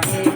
Friday.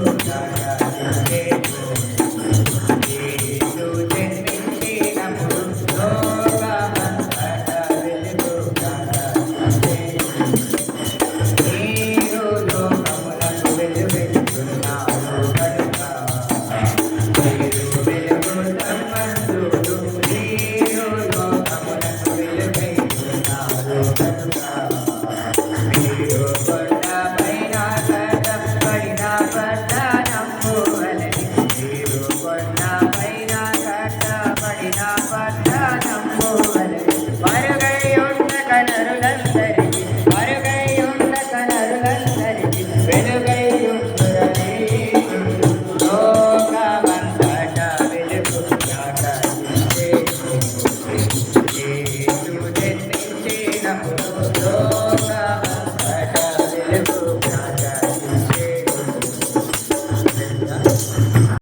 Yeah, yeah.